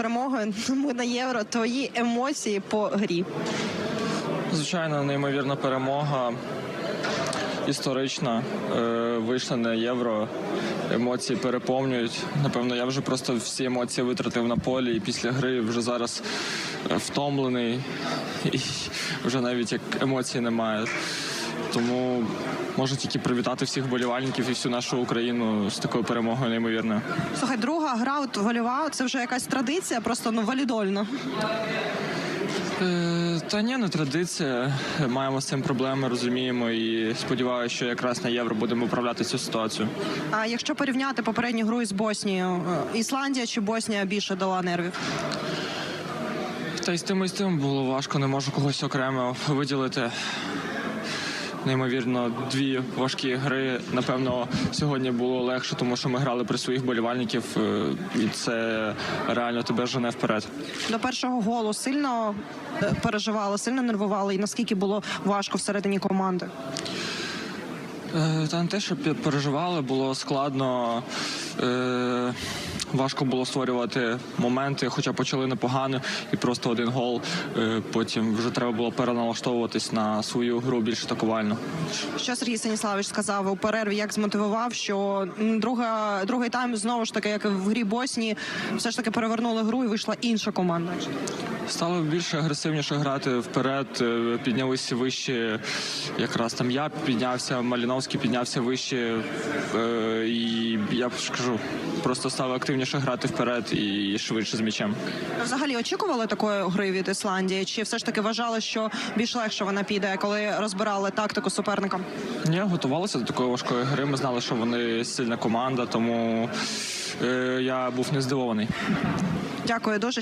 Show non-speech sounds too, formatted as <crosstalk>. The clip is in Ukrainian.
перемогою. Ми <laughs> на євро. Твої емоції по грі. Звичайно, неймовірна перемога. Історична. Е, Вийшли на євро. Емоції переповнюють. Напевно, я вже просто всі емоції витратив на полі і після гри вже зараз е, втомлений. <laughs> І вже навіть як емоцій немає. Тому можу тільки привітати всіх болівальників і всю нашу Україну з такою перемогою неймовірною. Слухай, друга гра от вольова. Це вже якась традиція, просто ну валідольно. Е, Та ні, не традиція. Маємо з цим проблеми, розуміємо і сподіваюся, що якраз на євро будемо управляти цю ситуацію. А якщо порівняти попередню гру із Боснією, е, Ісландія чи Боснія більше дала нервів? Та й з тим і з тим було важко, не можу когось окремо виділити. Неймовірно, дві важкі гри. Напевно, сьогодні було легше, тому що ми грали при своїх болівальників, е, і це реально тебе жене вперед. До першого голу сильно е, переживали, сильно нервували, і наскільки було важко всередині команди. Е, Та не те, що переживали, було складно. Е, важко було створювати моменти, хоча почали непогано, і просто один гол. Е, потім вже треба було переналаштовуватись на свою гру більш атакувально. Що Сергій Станіславович сказав у перерві, як змотивував, що друга, другий тайм знову ж таки, як в грі Боснії, все ж таки перевернули гру і вийшла інша команда. Стало більше агресивніше грати вперед, е, піднялися вище. Якраз там я піднявся, Маліновський піднявся вище. е, І я б скажу, просто стало активніше грати вперед і швидше з м'ячем. Взагалі очікували такої гри від Ісландії? Чи все ж таки вважали, що більш легше вона піде, коли розбирали тактику суперника? Ні, готувалися до такої важкої гри. Ми знали, що вони сильна команда, тому е, я був не здивований. Дякую дуже.